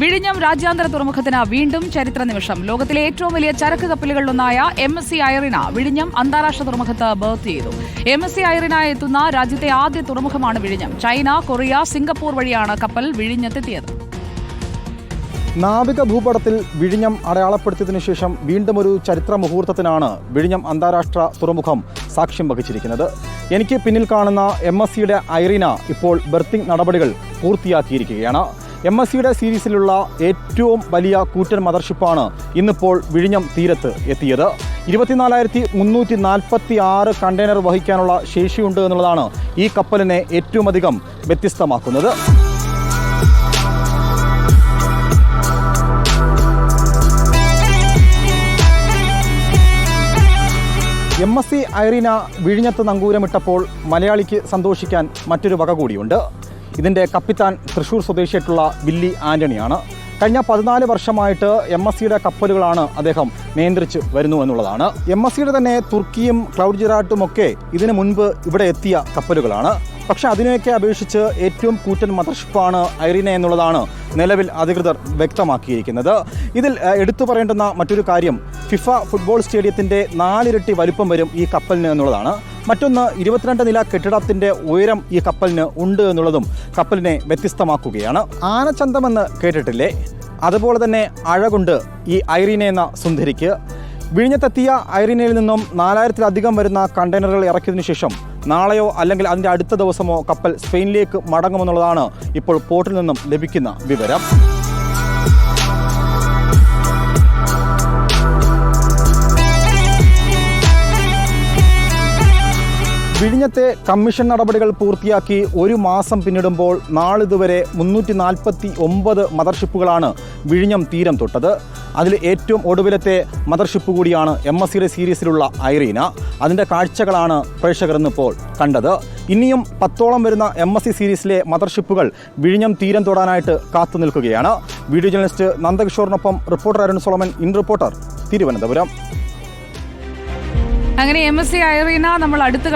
വിഴിഞ്ഞം രാജ്യാന്തര തുറമുഖത്തിന് വീണ്ടും ചരിത്ര നിമിഷം. ലോകത്തിലെ ഏറ്റവും വലിയ ചരക്ക് കപ്പലുകളിലൊന്നായ എം എസ് സി ഐറിന വിഴിഞ്ഞം അന്താരാഷ്ട്ര തുറമുഖത്ത് ബർത്ത് ചെയ്തു. എം എസ് സി ഐറിന എത്തുന്ന രാജ്യത്തെ ആദ്യ തുറമുഖമാണ് വിഴിഞ്ഞം. ചൈന കൊറിയ സിംഗപ്പൂർ വഴിയാണ് കപ്പൽ വിഴിഞ്ഞത്തെത്തിയത്. നാവിക ഭൂപടത്തിൽ വിഴിഞ്ഞം അടയാളപ്പെടുത്തിയതിനു ശേഷം വീണ്ടും ഒരു ചരിത്ര മുഹൂർത്തത്തിനാണ് വിഴിഞ്ഞം അന്താരാഷ്ട്ര തുറമുഖം സാക്ഷ്യം വഹിച്ചിരിക്കുന്നത്. എനിക്ക് പിന്നിൽ കാണുന്ന എം എസ് സിയുടെ ഐറിന ഇപ്പോൾ ബെർത്തിംഗ് നടപടികൾ പൂർത്തിയാക്കിയിരിക്കുകയാണ്. എം എസ് സിയുടെ സീരീസിലുള്ള ഏറ്റവും വലിയ കൂറ്റൻ മദർഷിപ്പാണ് ഇന്നിപ്പോൾ വിഴിഞ്ഞം തീരത്ത് എത്തിയത്. ഇരുപത്തിനാലായിരത്തി മുന്നൂറ്റി നാൽപ്പത്തി ആറ് കണ്ടെയ്നർ വഹിക്കാനുള്ള ശേഷിയുണ്ട് എന്നുള്ളതാണ് ഈ കപ്പലിനെ ഏറ്റവും അധികം വ്യത്യസ്തമാക്കുന്നത്. എം എസ് സി ഐറീന വിഴിഞ്ഞത്ത് നങ്കൂരമിട്ടപ്പോൾ മലയാളിക്ക് സന്തോഷിക്കാൻ മറ്റൊരു വക കൂടിയുണ്ട്. ഇതിന്റെ കപ്പിത്താൻ തൃശൂർ സ്വദേശിയായിട്ടുള്ള ബില്ലി ആന്റണിയാണ് കഴിഞ്ഞ പതിനാല് വർഷമായിട്ട് എം എസ് സിയുടെ കപ്പലുകളാണ് അദ്ദേഹം നിയന്ത്രിച്ച് വരുന്നു എന്നുള്ളതാണ്. എം എസ് സിയുടെ തന്നെ തുർക്കിയും ക്ലൗഡ് ജിറാട്ടും ഒക്കെ ഇതിനു മുൻപ് ഇവിടെ എത്തിയ കപ്പലുകളാണ്. പക്ഷെ അതിനെയൊക്കെ അപേക്ഷിച്ച് ഏറ്റവും കൂറ്റൻ മദർഷിപ്പാണ് ഐറിന എന്നുള്ളതാണ് നിലവിൽ അധികൃതർ വ്യക്തമാക്കിയിരിക്കുന്നത്. ഇതിൽ എടുത്തു പറയേണ്ടുന്ന മറ്റൊരു കാര്യം ഫിഫ ഫുട്ബോൾ സ്റ്റേഡിയത്തിന്റെ നാലിരട്ടി വലിപ്പം വരും ഈ കപ്പലിന് എന്നുള്ളതാണ്. മറ്റൊന്ന് ഇരുപത്തിരണ്ട് നില കെട്ടിടത്തിന്റെ ഉയരം ഈ കപ്പലിന് ഉണ്ട് എന്നുള്ളതും കപ്പലിനെ വ്യത്യസ്തമാക്കുകയാണ്. ആനച്ചന്തമെന്ന് കേട്ടിട്ടില്ലേ? അതുപോലെ തന്നെ അഴകുണ്ട് ഈ ഐറിനെ എന്ന സുന്ദരിക്ക്. വിഴിഞ്ഞത്തെത്തിയ ഐറിനയിൽ നിന്നും നാലായിരത്തിലധികം വരുന്ന കണ്ടെയ്നറുകൾ ഇറക്കിയതിനു ശേഷം നാളെയോ അല്ലെങ്കിൽ അതിന്റെ അടുത്ത ദിവസമോ കപ്പൽ സ്പെയിനിലേക്ക് മടങ്ങുമെന്നുള്ളതാണ് ഇപ്പോൾ പോർട്ടിൽ നിന്നും ലഭിക്കുന്ന വിവരം. വിഴിഞ്ഞത്തെ കമ്മീഷൻ നടപടികൾ പൂർത്തിയാക്കി ഒരു മാസം പിന്നിടുമ്പോൾ നാളിതുവരെ മുന്നൂറ്റി നാൽപ്പത്തി ഒമ്പത് മദർഷിപ്പുകളാണ് വിഴിഞ്ഞം തീരം തൊട്ടത്. അതിൽ ഏറ്റവും ഒടുവിലത്തെ മദർഷിപ്പ് കൂടിയാണ് എം എസ് സിയുടെ സീരീസിലുള്ള ഐറീന. അതിന്റെ കാഴ്ചകളാണ് പ്രേക്ഷകർ ഇന്നിപ്പോൾ കണ്ടത്. ഇനിയും പത്തോളം വരുന്ന എം എസ് സി സീരീസിലെ മദർഷിപ്പുകൾ വിഴിഞ്ഞം തീരം തൊടാനായിട്ട് കാത്തു നിൽക്കുകയാണ്. Video journalist നന്ദകിഷോറിനൊപ്പം reporter Arun Solomon in reporter Thiruvananthapuram. അങ്ങനെ എം എസ് സി ഐറീന നമ്മൾ അടുത്ത്